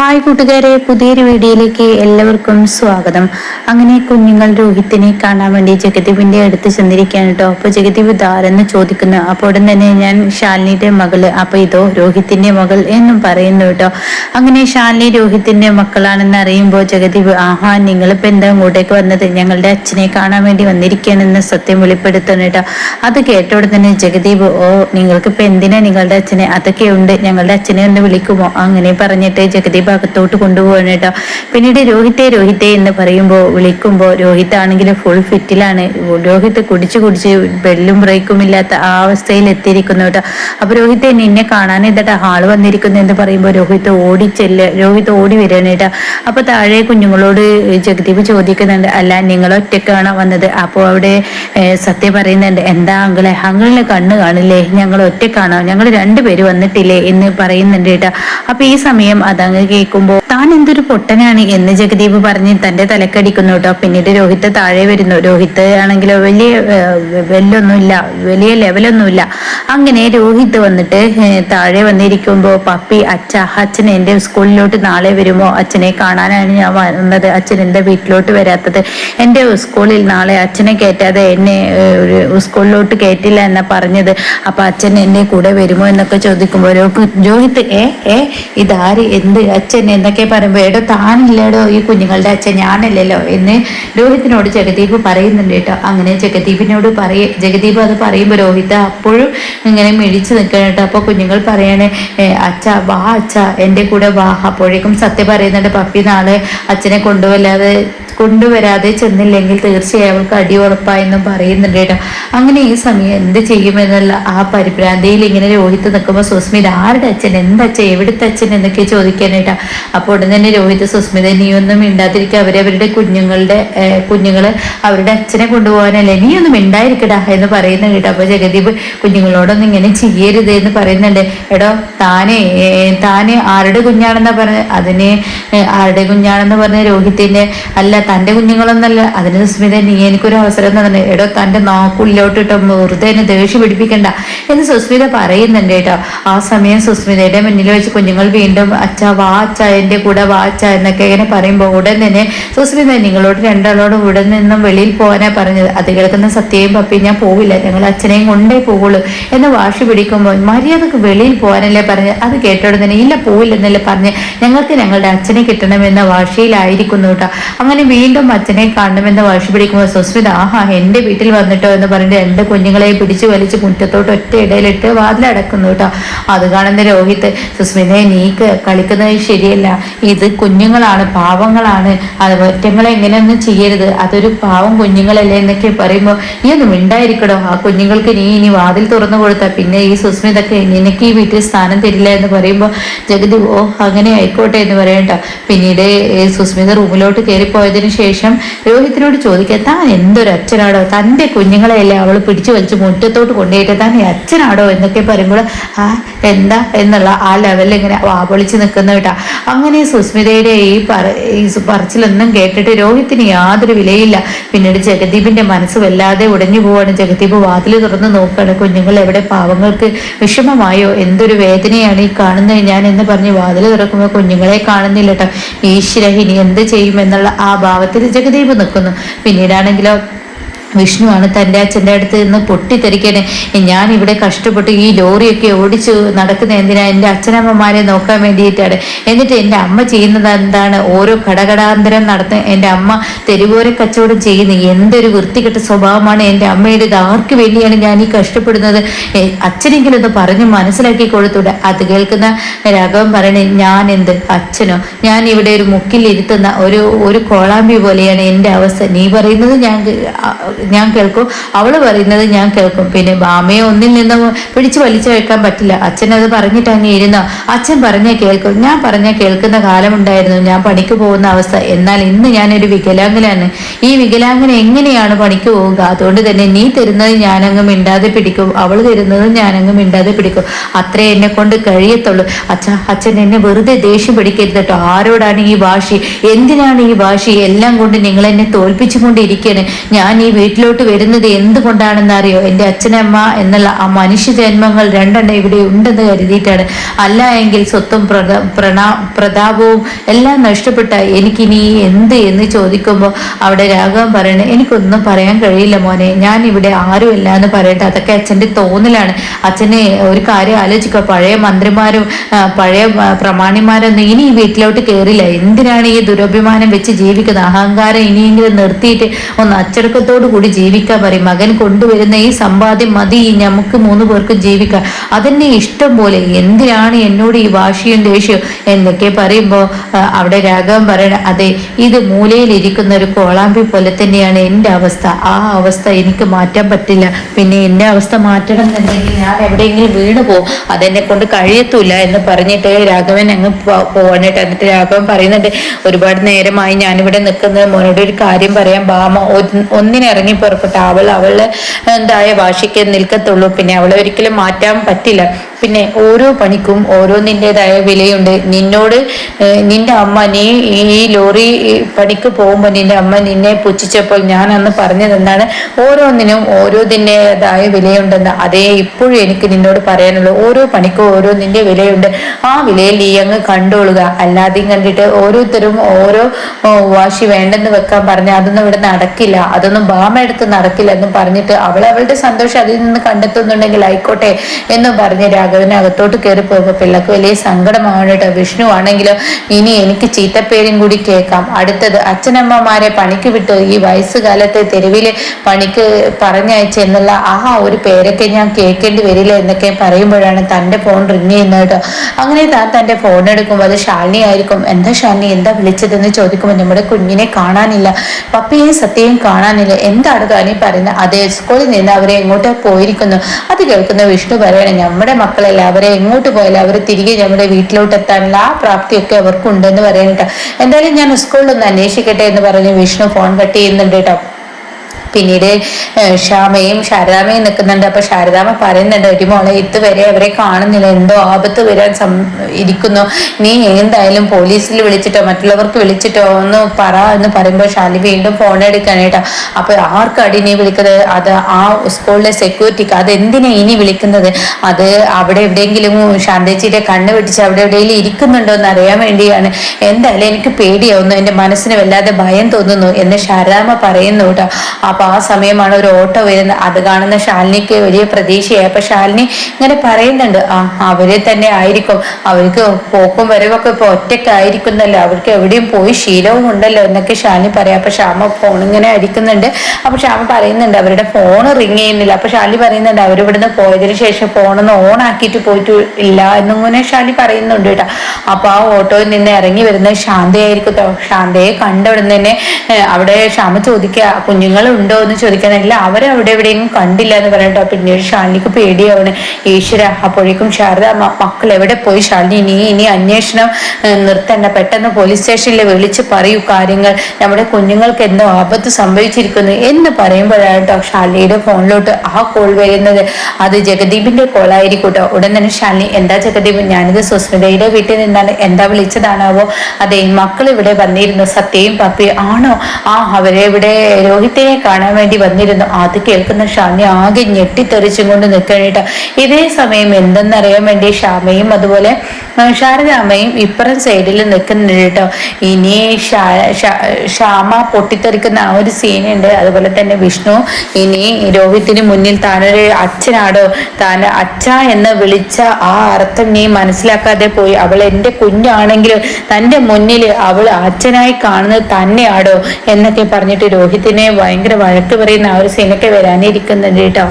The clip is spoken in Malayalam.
ഹായ് കൂട്ടുകാരെ പുതിയൊരു വീഡിയോയിലേക്ക് എല്ലാവർക്കും സ്വാഗതം. അങ്ങനെ കുഞ്ഞുങ്ങൾ രോഹിത്തിനെ കാണാൻ വേണ്ടി ജഗദീപിന്റെ അടുത്ത് ചെന്നിരിക്കുകയാണ് കേട്ടോ അപ്പൊ ജഗദീപ് ഇതാരെന്ന് ചോദിക്കുന്നു. അപ്പോൾ ഉടൻ തന്നെ ഞാൻ ശാലിനിയുടെ മകൾ അപ്പൊ ഇതോ രോഹിത്തിന്റെ മകൾ എന്നും പറയുന്നു കേട്ടോ അങ്ങനെ ശാലിനി രോഹിത്തിന്റെ മക്കളാണെന്ന് അറിയുമ്പോൾ ജഗദീപ് ആഹാ നിങ്ങളിപ്പോ എന്താ ഇങ്ങോട്ടേക്ക് വന്നത്? ഞങ്ങളുടെ അച്ഛനെ കാണാൻ വേണ്ടി വന്നിരിക്കുകയാണെന്ന് സത്യം വെളിപ്പെടുത്തണം കേട്ടോ അത് കേട്ട ഉടൻ തന്നെ ജഗദീപ് ഓ നിങ്ങൾക്കിപ്പോ എന്തിനാ നിങ്ങളുടെ അച്ഛനെ? അതൊക്കെ ഉണ്ട്. ഞങ്ങളുടെ അച്ഛനെ ഒന്ന് വിളിക്കുമോ? അങ്ങനെ പറഞ്ഞിട്ട് ജഗദീപ് ഭാഗത്തോട്ട് കൊണ്ടുപോകണം കേട്ടോ. പിന്നീട് രോഹിത്തെ രോഹിത്തെ എന്ന് പറയുമ്പോൾ വിളിക്കുമ്പോൾ രോഹിത് ആണെങ്കിൽ ഫുൾ ഫിറ്റിലാണ് രോഹിത് കുടിച്ച് കുടിച്ച് ബെല്ലും ബ്രേക്കും ഇല്ലാത്ത ആ അവസ്ഥയിൽ എത്തിയിരിക്കുന്നു കേട്ടോ. അപ്പൊ രോഹിത്തെ നിന്നെ കാണാൻ എന്താ ഹാൾ വന്നിരിക്കുന്നു എന്ന് പറയുമ്പോൾ രോഹിത് ഓടി ചെല്ല രോഹിത് ഓടി വരികയാണ് കേട്ടോ. അപ്പൊ താഴെ കുഞ്ഞുങ്ങളോട് ജഗദീപ് ചോദിക്കുന്നുണ്ട് അല്ല നിങ്ങൾ ഒറ്റക്കാണ് വന്നത്? അപ്പോൾ അവിടെ സത്യ പറയുന്നുണ്ട് എന്താ അങ്കിളെ അങ്കിളിന് കണ്ണ് കാണില്ലേ? ഞങ്ങൾ ഒറ്റക്കാണോ ഞങ്ങൾ രണ്ടുപേര് വന്നിട്ടില്ലേ? എന്ന് പറയുന്നുണ്ട് കേട്ടോ. അപ്പൊ ഈ സമയം അതങ്ങ് കേൾക്കുമ്പോ താൻ എന്തൊരു പൊട്ടനാണ് എന്ന് ജഗദീപ് പറഞ്ഞ് തന്റെ തലക്കടിക്കുന്നു കേട്ടോ. പിന്നീട് രോഹിത്ത് താഴെ വരുന്നു. രോഹിത്ത് ആണെങ്കിലോ വലിയ വെല്ലൊന്നുമില്ല വലിയ ലെവലൊന്നുമില്ല. അങ്ങനെ രോഹിത് വന്നിട്ട് താഴെ വന്നിരിക്കുമ്പോ പപ്പി അച്ഛ അച്ഛൻ എന്റെ സ്കൂളിലോട്ട് നാളെ വരുമോ? അച്ഛനെ കാണാനാണ് ഞാൻ വന്നത്. അച്ഛൻ എന്താ വീട്ടിലോട്ട് വരാത്തത്. എന്റെ സ്കൂളിൽ നാളെ അച്ഛനെ കയറ്റാതെ എന്നെ ഒരു സ്കൂളിലോട്ട് കയറ്റില്ല എന്നാ പറഞ്ഞത്. അപ്പൊ അച്ഛൻ എന്നെ കൂടെ വരുമോ? എന്നൊക്കെ ചോദിക്കുമ്പോ രോഹിത് ഏ ഏ ഇതാര്? എന്ത്? അച്ഛൻ എന്നൊക്കെ പറയുമ്പോൾ എടോ താനില്ലേടോ ഈ കുഞ്ഞുങ്ങളുടെ അച്ഛൻ ഞാനല്ലല്ലോ എന്ന് രോഹിത്തിനോട് ജഗദീപ് പറയുന്നുണ്ട് കേട്ടോ. അങ്ങനെ ജഗദീപിനോട് പറയ ജഗദീപ് അത് പറയുമ്പോൾ രോഹിത് അപ്പോഴും ഇങ്ങനെ മിഴിച്ചു നിൽക്കണം കേട്ടോ. അപ്പൊ കുഞ്ഞുങ്ങൾ പറയണേ "ഏ, അച്ഛ വാ അച്ഛ എന്റെ കൂടെ വാ. അപ്പോഴേക്കും സത്യം പറയുന്നുണ്ട് പപ്പി നാളെ അച്ഛനെ കൊണ്ടുവല്ലാതെ കൊണ്ടുവരാതെ ചെന്നില്ലെങ്കിൽ തീർച്ചയായും അവൾക്ക് അടി ഉറപ്പായെന്നും പറയുന്നുണ്ട് കേട്ടോ. അങ്ങനെ ഈ സമയം എന്ത് ചെയ്യുമെന്നുള്ള ആ പരിഭ്രാന്തിയിൽ ഇങ്ങനെ രോഹിത് നിൽക്കുമ്പോൾ സുസ്മിത ആരുടെ അച്ഛൻ? എന്തച്ഛൻ എവിടുത്തെ അച്ഛൻ? എന്നൊക്കെ ചോദിക്കാനായിട്ടാ അപ്പോൾ ഉടൻ തന്നെ രോഹിത് സുസ്മിത നീയൊന്നും മിണ്ടാതിരിക്കുക അവരവരുടെ കുഞ്ഞുങ്ങളുടെ കുഞ്ഞുങ്ങൾ അവരുടെ അച്ഛനെ കൊണ്ടുപോകാനല്ലേ? നീയൊന്നും മിണ്ടായിരിക്കടാ എന്ന് പറയുന്ന കേട്ടോ. അപ്പോൾ ജഗദീപ് കുഞ്ഞുങ്ങളോടൊന്നും ഇങ്ങനെ ചെയ്യരുത് എന്ന് പറയുന്നുണ്ട്. എടോ താനെ താനെ ആരുടെ കുഞ്ഞാണെന്നാ പറഞ്ഞ? അതിനെ ആരുടെ കുഞ്ഞാണെന്ന് പറഞ്ഞ? രോഹിത്തിന്റെ അല്ല തന്റെ കുഞ്ഞുങ്ങളൊന്നല്ല. അതിന് സുസ്മിത നീ എനിക്കൊരു അവസരം തന്നെ. എടോ തന്റെ നാക്കുള്ളിലോട്ട് ഇട്ടോ വെറുതെ എന്നെ ദേഷ്യം പിടിപ്പിക്കണ്ട എന്ന് സുസ്മിത പറയുന്നുണ്ട് കേട്ടോ. ആ സമയം സുസ്മിതയുടെ മുന്നിൽ വെച്ച് കുഞ്ഞുങ്ങൾ വീണ്ടും അച്ഛ വാ അച്ഛ എന്റെ കൂടെ വാ അച്ഛ എന്നൊക്കെ ഇങ്ങനെ പറയുമ്പോൾ ഉടൻ തന്നെ സുസ്മിത നിങ്ങളോട് രണ്ടാളോടും ഇവിടെ നിന്നും വെളിയിൽ പോകാനാ പറഞ്ഞത്. അത് കേൾക്കുന്ന സത്യയും പപ്പി ഞാൻ പോവില്ല. ഞങ്ങൾ അച്ഛനെയും കൊണ്ടേ പോകുള്ളൂ എന്ന് വാശി പിടിക്കുമ്പോൾ മര്യാദയ്ക്ക് വെളിയിൽ പോകാനല്ലേ പറഞ്ഞത്. അത് കേട്ടോടെ തന്നെ ഇല്ല പോവില്ലെന്നല്ലേ പറഞ്ഞ് ഞങ്ങൾക്ക് ഞങ്ങളുടെ അച്ഛനെ കിട്ടണമെന്ന വാശിയിലായിരിക്കുന്നു കേട്ടോ. അങ്ങനെ വീണ്ടും അച്ഛനെ കാണണമെന്ന് വാശി പിടിക്കുമ്പോൾ സുസ്മിത ആഹാ എന്റെ വീട്ടിൽ വന്നിട്ടോ എന്ന് പറഞ്ഞിട്ട് രണ്ട് കുഞ്ഞുങ്ങളെ പിടിച്ചു വലിച്ച് മുറ്റത്തോട്ട് ഒറ്റ ഇടയിലിട്ട് വാതിലടക്കുന്നു കേട്ടോ. അത് കാണുന്ന രോഹിത് സുസ്മിതയെ നീക്ക് കളിക്കുന്നത് ശരിയല്ല. ഇത് കുഞ്ഞുങ്ങളാണ് പാവങ്ങളാണ്. അത് ഒറ്റങ്ങളെ എങ്ങനെയൊന്നും ചെയ്യരുത്. അതൊരു പാവം കുഞ്ഞുങ്ങളല്ലേ എന്നൊക്കെ പറയുമ്പോൾ നീ ഒന്നും ഉണ്ടായിരിക്കടോ ആ കുഞ്ഞുങ്ങൾക്ക് നീ ഇനി വാതിൽ തുറന്നു കൊടുത്താൽ പിന്നെ ഈ സുസ്മിതൊക്കെ നിനക്ക് ഈ വീട്ടിൽ സ്ഥാനം തരില്ല എന്ന് പറയുമ്പോൾ ജഗതി ഓ അങ്ങനെ ആയിക്കോട്ടെ എന്ന് പറയണ്ട പിന്നീട് സുസ്മിത റൂമിലോട്ട് കയറിപ്പോയതിനു ശേഷം രോഹിത്തിനോട് ചോദിക്കാൻ താൻ എന്തൊരു അച്ഛനാടോ തന്റെ കുഞ്ഞുങ്ങളെയല്ലേ അവൾ പിടിച്ചു വലിച്ച് മുറ്റത്തോട്ട് കൊണ്ടുപോയിട്ട് താൻ അച്ഛനാടോ എന്നൊക്കെ പറയുമ്പോൾ ആ എന്താ? എന്നുള്ള ആ ലെവലിൽ ഇങ്ങനെ വാപൊളിച്ച് നിൽക്കുന്ന കേട്ടാ. അങ്ങനെ സുസ്മിതയുടെ ഈ പറ ഈ പറച്ചിലൊന്നും കേട്ടിട്ട് രോഹിത്തിന് യാതൊരു വിലയില്ല. പിന്നീട് ജഗദീപിന്റെ മനസ്സ് വല്ലാതെ ഉടഞ്ഞു പോവാണ്. ജഗദീപ് വാതിൽ തുറന്ന് നോക്കുകയാണ്. കുഞ്ഞുങ്ങൾ എവിടെ? പാവങ്ങൾക്ക് വിഷമമായോ? എന്തൊരു വേദനയാണ് ഈ കാണുന്നത് ഞാൻ? എന്ന് പറഞ്ഞ് വാതിൽ തുറക്കുമ്പോൾ കുഞ്ഞുങ്ങളെ കാണുന്നില്ല കേട്ടോ. ഈശ്വര ഇനി എന്ത് ചെയ്യുമെന്നുള്ള ആ ഭാവത്തിൽ ജഗദീപ് നിൽക്കുന്നു. പിന്നീടാണെങ്കിലോ വിഷ്ണുവാണ് തന്റെ അച്ഛന്റെ അടുത്ത് നിന്ന് പൊട്ടിത്തെറിക്കണേ. ഞാൻ ഇവിടെ കഷ്ടപ്പെട്ട് ഈ ലോറിയൊക്കെ ഓടിച്ച് നടക്കുന്ന എന്തിനാ എന്റെ അച്ഛനമ്മമാരെ നോക്കാൻ വേണ്ടിയിട്ടാണ്. എന്നിട്ട് എന്റെ അമ്മ ചെയ്യുന്നത് എന്താണ്? ഓരോ കടകടാന്തരം നടത്ത എന്റെ അമ്മ തെരുവോര കച്ചവടം ചെയ്യുന്ന എന്തൊരു വൃത്തികെട്ട സ്വഭാവമാണ് എന്റെ അമ്മയുടെ ആർക്ക് വേണ്ടിയാണ് ഞാൻ ഈ കഷ്ടപ്പെടുന്നത്? അച്ഛനെങ്കിലും ഒന്ന് പറഞ്ഞ് മനസ്സിലാക്കി കൊടുത്തൂടെ അത് കേൾക്കുന്ന രാഘവൻ പറയണേ ഞാൻ എന്ത്? അച്ഛനോ? ഞാൻ ഇവിടെ ഒരു മുക്കിൽ ഇരുത്തുന്ന ഒരു ഒരു കോളാമ്പി പോലെയാണ് എന്റെ അവസ്ഥ. നീ പറയുന്നത് ഞാൻ ഞാൻ കേൾക്കും. അവൾ പറയുന്നത് ഞാൻ കേൾക്കും. പിന്നെ ബാമയെ ഒന്നിൽ നിന്ന് പിടിച്ചു വലിച്ചു വെക്കാൻ പറ്റില്ല. അച്ഛൻ അത് പറഞ്ഞിട്ട് അങ്ങ് ഇരുന്നോ. അച്ഛൻ പറഞ്ഞാൽ കേൾക്കും. ഞാൻ പറഞ്ഞാൽ കേൾക്കുന്ന കാലമുണ്ടായിരുന്നു. ഞാൻ പണിക്ക് പോകുന്ന അവസ്ഥ. എന്നാൽ ഇന്ന് ഞാനൊരു വികലാംഗനാണ്. ഈ വികലാംഗന എങ്ങനെയാണ് പണിക്ക് പോവുക? അതുകൊണ്ട് തന്നെ നീ തരുന്നത് ഞാനങ്ങ് മിണ്ടാതെ പിടിക്കും. അവൾ തരുന്നത് ഞാനങ്ങ് മിണ്ടാതെ പിടിക്കും. അത്രേ എന്നെ കൊണ്ട് കഴിയത്തുള്ളൂ. അച്ഛ അച്ഛൻ എന്നെ വെറുതെ ദേഷ്യം പിടിക്കരുത് കേട്ടോ. ആരോടാണ് ഈ വാശി? എന്തിനാണ് ഈ വാശി? എല്ലാം കൊണ്ട് നിങ്ങൾ എന്നെ തോൽപ്പിച്ചുകൊണ്ടിരിക്കുകയാണ് ഞാൻ ഈ വീട്ടിലോട്ട് വരുന്നത് എന്തുകൊണ്ടാണെന്ന് അറിയോ എന്റെ അച്ഛനമ്മ എന്നുള്ള ആ മനുഷ്യ ജന്മങ്ങൾ രണ്ടെണ്ണം ഇവിടെ ഉണ്ടെന്ന് കരുതിയിട്ടാണ്. അല്ല എങ്കിൽ സ്വത്തും പ്രണാ പ്രതാപവും എല്ലാം നഷ്ടപ്പെട്ട എനിക്കിനി എന്ത് എന്ന് ചോദിക്കുമ്പോൾ അവിടെ രാഘവൻ പറയണേ എനിക്കൊന്നും പറയാൻ കഴിയില്ല മോനെ. ഞാൻ ഇവിടെ ആരുമല്ല എന്ന് പറയട്ടെ. അതൊക്കെ അച്ഛന്റെ തോന്നലാണ്. അച്ഛനെ ഒരു കാര്യം ആലോചിക്കുക. പഴയ മന്ത്രിമാരും പഴയ പ്രമാണിമാരൊന്നും ഇനി ഈ വീട്ടിലോട്ട് കയറില്ല എന്തിനാണ് ഈ ദുരഭിമാനം വെച്ച് ജീവിക്കുന്നത് അഹങ്കാരം ഇനിയെങ്കിലും നിർത്തിയിട്ട് ഒന്ന് അച്ചടക്കത്തോടു കൂടി ജീവിക്കാൻ പറയും. മകൻ കൊണ്ടുവരുന്ന ഈ സമ്പാദ്യം മതി നമുക്ക് മൂന്ന് പേർക്കും ജീവിക്കാം. അതെന്നെ ഇഷ്ടം പോലെ. എന്തിനാണ് എന്നോട് ഈ വാശിയും ദേഷ്യവും എന്നൊക്കെ പറയുമ്പോൾ അവിടെ രാഘവൻ പറയണ അതെ ഇത് മൂലയിലിരിക്കുന്ന ഒരു കോളാമ്പി പോലെ തന്നെയാണ് എന്റെ അവസ്ഥ. ആ അവസ്ഥ എനിക്ക് മാറ്റാൻ പറ്റില്ല. പിന്നെ എന്റെ അവസ്ഥ മാറ്റണം എന്നുണ്ടെങ്കിൽ ഞാൻ എവിടെയെങ്കിലും വീണു പോകും അതെന്നെ കൊണ്ട് കഴിയത്തൂല എന്ന് പറഞ്ഞിട്ട് രാഘവൻ അങ്ങ് പോവാനായിട്ട് എന്നിട്ട് രാഘവൻ പറയുന്നുണ്ട് ഒരുപാട് നേരമായി ഞാനിവിടെ നിൽക്കുന്നത്. മോനോട് ഒരു കാര്യം പറയാൻ ബാമ ഒന്നിനിറങ്ങി പുറപ്പെട്ട അവൾ അവളെ എന്തായ ഭാഷയ്ക്ക് നിൽക്കത്തുള്ളൂ. പിന്നെ അവളെ ഒരിക്കലും മാറ്റാൻ പറ്റില്ല. പിന്നെ ഓരോ പണിക്കും ഓരോന്നിന്റെതായ വിലയുണ്ട്. നിന്നോട് നിന്റെ അമ്മ നീ ഈ ലോറി പണിക്ക് പോകുമ്പോൾ നിന്റെ അമ്മ നിന്നെ പുച്ഛിച്ചപ്പോൾ ഞാൻ അന്ന് പറഞ്ഞത് എന്താണ് ഓരോന്നിനും ഓരോതിന്റെതായ വിലയുണ്ടെന്ന്. അതേ ഇപ്പോഴും എനിക്ക് നിന്നോട് പറയാനുള്ളൂ. ഓരോ പണിക്കും ഓരോന്നിന്റെ വിലയുണ്ട്. ആ വിലയിൽ നീ അങ്ങ് കണ്ടോളുക. അല്ലാതെയും കണ്ടിട്ട് ഓരോരുത്തരും ഓരോ വാശി വേണ്ടെന്ന് വെക്കാൻ പറഞ്ഞ അതൊന്നും ഇവിടെ നടക്കില്ല. അതൊന്നും ബാമ എടുത്ത് നടക്കില്ല എന്നും പറഞ്ഞിട്ട് അവൾ അവളുടെ സന്തോഷം അതിൽ നിന്ന് കണ്ടെത്തുന്നുണ്ടെങ്കിൽ ആയിക്കോട്ടെ എന്നും പറഞ്ഞ് രാഘവനെ അകത്തോട്ട് കയറി പോകുമ്പോൾ പിള്ളക്ക് വലിയ സങ്കടമാണ് കേട്ടോ. വിഷ്ണു ആണെങ്കിലോ ഇനി എനിക്ക് ചീത്തപ്പേരും കൂടി കേൾക്കാം. അടുത്തത് അച്ഛനമ്മമാരെ പണിക്ക് വിട്ടു. ഈ വയസ്സുകാലത്ത് തെരുവിൽ പണിക്ക് പറഞ്ഞയച്ച എന്നുള്ള ആ ഒരു പേരൊക്കെ ഞാൻ കേൾക്കേണ്ടി വരില്ല എന്നൊക്കെ പറയുമ്പോഴാണ് തന്റെ ഫോൺ റിങ് ചെയ്യുന്നത് കേട്ടോ. അങ്ങനെ താൻ തന്റെ ഫോൺ എടുക്കുമ്പോൾ അത് ഷാലിനി ആയിരിക്കും. എന്താ ഷാലിനി എന്താ വിളിച്ചതെന്ന് ചോദിക്കുമ്പോൾ നമ്മുടെ കുഞ്ഞിനെ കാണാനില്ല. പപ്പയെ സത്യം കാണാനില്ല. എന്താണ് താനീ പറയുന്നത്? അതേ സ്കൂളിൽ നിന്ന് അവരെ എങ്ങോട്ട് പോയിരിക്കുന്നു? അത് കേൾക്കുന്ന വിഷ്ണു പറയണം നമ്മുടെ മക്കളല്ല അവരെ എങ്ങോട്ട് പോയാലും അവർ തിരികെ നമ്മുടെ വീട്ടിലോട്ട് എത്താനുള്ള ആ പ്രാപ്തിയൊക്കെ അവർക്കുണ്ടെന്ന് പറയാനിട്ടോ എന്തായാലും ഞാൻ സ്കൂളിൽ ഒന്ന് അന്വേഷിക്കട്ടെ എന്ന് പറഞ്ഞ് വിഷ്ണു ഫോൺ കട്ട് ചെയ്യുന്നുണ്ട് കേട്ടോ. പിന്നീട് ശ്യാമയും ശാരദാമയും നിൽക്കുന്നുണ്ട്. അപ്പൊ ശാരദാമ പറയുന്നുണ്ട് ഒരു മോളെ ഇതുവരെ അവരെ കാണുന്നില്ല. എന്തോ ആപത്ത് വരാൻ സം ഇരിക്കുന്നു. നീ എന്തായാലും പോലീസിൽ വിളിച്ചിട്ടോ മറ്റുള്ളവർക്ക് വിളിച്ചിട്ടോ ഒന്ന് പറ എന്ന് പറയുമ്പോൾ ഷാലി വീണ്ടും ഫോൺ എടുക്കാനായിട്ടാ അപ്പൊ ആർക്കാടി നീ വിളിക്കുന്നത്? അത് ആ സ്കൂളിലെ സെക്യൂരിറ്റിക്ക് അത് എന്തിനാ ഇനി വിളിക്കുന്നത്? അത് അവിടെ എവിടെയെങ്കിലും ശാന്തേച്ചിയുടെ കണ്ണ് പിടിച്ച് അവിടെ എവിടെയെങ്കിലും ഇരിക്കുന്നുണ്ടോ എന്ന് അറിയാൻ വേണ്ടിയാണ്. എന്തായാലും എനിക്ക് പേടിയാവുന്നു. എന്റെ മനസ്സിന് വല്ലാതെ ഭയം തോന്നുന്നു എന്ന് ശാരദാമ പറയുന്നു കേട്ടോ. അപ്പൊ ആ സമയമാണ് ഒരു ഓട്ടോ വരുന്നത്. അത് കാണുന്ന ശാലിനിക്ക് വലിയ പ്രതീക്ഷയായി. അപ്പൊ ശാലിനി ഇങ്ങനെ പറയുന്നുണ്ട് ആ അവരെ തന്നെ ആയിരിക്കും. അവർക്ക് പോക്കും വരവൊക്കെ ഇപ്പൊ ഒറ്റക്കായിരിക്കുന്നല്ലോ അവർക്ക് എവിടെയും പോയി ശീലവും ഉണ്ടല്ലോ എന്നൊക്കെ ശാലിനി പറയാം. അപ്പൊ ശ്യാമ ഫോൺ ഇങ്ങനെ അടിക്കുന്നുണ്ട്. അപ്പൊ ശ്യാമ പറയുന്നുണ്ട് അവരുടെ ഫോൺ റിങ് ചെയ്യുന്നില്ല. അപ്പൊ ശാലി പറയുന്നുണ്ട് അവരിവിടുന്ന് പോയതിനു ശേഷം ഫോണൊന്ന് ഓൺ ആക്കിയിട്ട് പോയിട്ട് ഇല്ല എന്നിങ്ങനെ ശാലി പറയുന്നുണ്ട് കേട്ടോ. അപ്പൊ ആ ഓട്ടോയിൽ നിന്ന് ഇറങ്ങി വരുന്നത് ശാന്തയായിരിക്കും ശാന്തയെ കണ്ടവിടുന്ന് തന്നെ അവിടെ ശ്യാമ ചോദിക്കുക കുഞ്ഞുങ്ങളുണ്ട്? ഉണ്ടോ എന്ന് ചോദിക്കാനല്ല അവിടെ എവിടെയും കണ്ടില്ല എന്ന് പറഞ്ഞിട്ടോ? പിന്നീട് ഷാലിനിക്ക് പേടിയാവണ്. ഈശ്വര അപ്പോഴേക്കും ശാരദ മക്കൾ എവിടെ പോയി? ഷാലിനി ഇനി ഇനി അന്വേഷണം നിർത്തണ്ട. പെട്ടെന്ന് പോലീസ് സ്റ്റേഷനിൽ വിളിച്ച് പറയൂ കാര്യങ്ങൾ. നമ്മുടെ കുഞ്ഞുങ്ങൾക്ക് എന്തോ ആപത്ത് സംഭവിച്ചിരിക്കുന്നു എന്ന് പറയുമ്പോഴാണ് പറയുമ്പോഴാട്ടോ ഷാലിയുടെ ഫോണിലോട്ട് ആ കോൾ വരുന്നത്. അത് ജഗദീപിന്റെ കോൾ ആയിരിക്കട്ടോ ഉടൻ തന്നെ ഷാലിനി എന്താ ജഗദീപ്? ഞാനിത് സുസ്മിതയുടെ വീട്ടിൽ നിന്നാണ്. എന്താ വിളിച്ചതാണാവോ? അതെ മക്കൾ ഇവിടെ വന്നിരുന്നു. സത്യയും പപ്പിയും ആണോ? ആ അവരെ ഇവിടെ രോഹിത്തിനെ കാണാൻ കാണാൻ വേണ്ടി വന്നിരുന്നു. അത് കേൾക്കുന്ന ഷാമി ആകെ ഞെട്ടിത്തെറിച്ചും കൊണ്ട് നിൽക്കണേട്ട ഇതേ സമയം എന്തെന്നറിയാൻ വേണ്ടി ഷാമയും അതുപോലെ ശാരദാമ്മയും ഇപ്പുറം സൈഡിൽ നിൽക്കുന്നുണ്ട് ഇനി ഷാമ പൊട്ടിത്തെറിക്കുന്ന ആ ഒരു സീനുണ്ട് അതുപോലെ തന്നെ വിഷ്ണു ഇനി രോഹിത്തിന് മുന്നിൽ താനൊരു അച്ഛനാടോ താൻ അച്ഛ എന്ന് വിളിച്ച ആ അർത്ഥം നീ മനസ്സിലാക്കാതെ പോയി. അവൾ എന്റെ കുഞ്ഞാണെങ്കിലും തന്റെ മുന്നിൽ അവൾ അച്ഛനായി കാണുന്നത് തന്നെയാടോ എന്നൊക്കെ പറഞ്ഞിട്ട് രോഹിത്തിനെ ഭയങ്കര വഴക്ക് പറയുന്ന ആ ഒരു സീനൊക്കെ വരാനിരിക്കുന്നുണ്ട് കേട്ടോ.